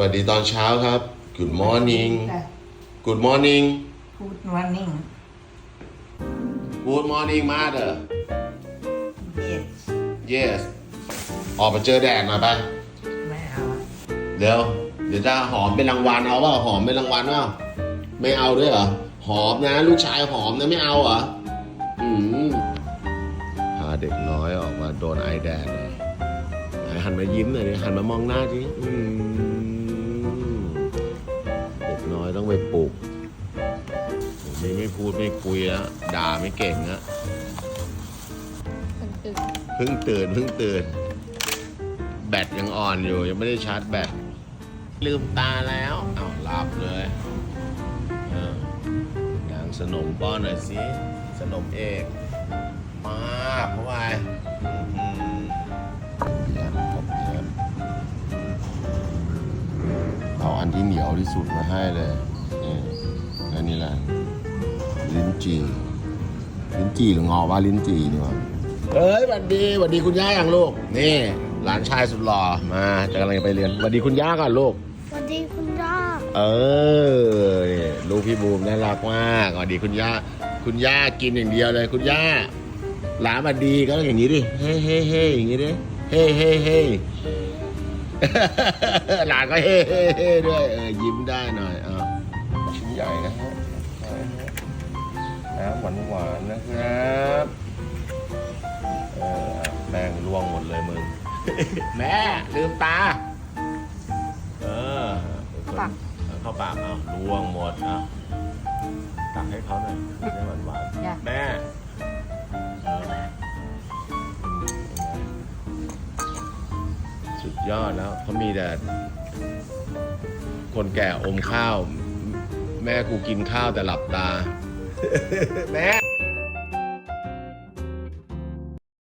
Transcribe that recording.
วัสดีตอนเช้าครับ Good morning Good morning พูดวันนิ่ง Good morning mother เย็ด Yes ออกมาเจอแดดหน่อยไปไม่เอาอะเดี๋ยวเดี๋ยวจะหอมเป็นรางวัลเอาเปล่าหอมเป็นรางวัลเปล่าไม่เอาด้วยเหรอหอมนะ ลูกชายหอมนะไม่เอาเหรออืมพาเด็กน้อยออกมาโดนไอแดดเลยไหนหันมายิ้มหน่อยดิหันมามองหน้าดิอืม ไปปลุกนี่ไม่พูดไม่คุยแล้วด่าไม่เก่งอะตื่นเพิ่งตื่นเพิ่งตื่น แบตยังอ่อนอยู่ ยังไม่ได้ชาร์จแบต ลืมตาแล้วเอาวหลับเลยเออนางสนมป้อนหน่อยสิสนมเอกมาเข้าไปเอาอันที่เหนียวที่สุดมาให้เลย นี่แล้วนี่แหละลิ้นจี่ลิ้นจี่หรืองอว่าลิ้นจี่นี่วะเอ้ยสวัสดีสวัสดีคุณย่าอย่างลูก นี่ หลานชายสุดหล่อมาจะกำลังจะไปเรียนสวัสดีคุณย่าก่อนลูก สวัสดีคุณย่าเออนี่ลูกพี่บูมน่ารักมากสวัสดีคุณย่า คุณย่ากินอย่างเดียวเลยคุณย่า หลานมาดีก็ต้องอย่างนี้ดิ เฮ้เฮ้เฮ้อย่างนี้ดิ เฮ้เฮ้เฮ้หลานก็เฮ้เฮ้เฮ้ด้วยเออยิ้มได้หน่อยอะชิ้น ใหญ่นะฮะน้ำหวานหวานๆนะครับเอออะแป้งล่วงหมดเลยมึง แม่ลืมตา เออปักเอาเข้าปากเอาล่วงหมดเอาตักให้เขาหน่อยได้หวานหวานๆจ้ะแม่เออสุดยอดแล้วเขามีแต่คนแก่อมข้าว แม่กูกินข้าวแต่หลับตา แม่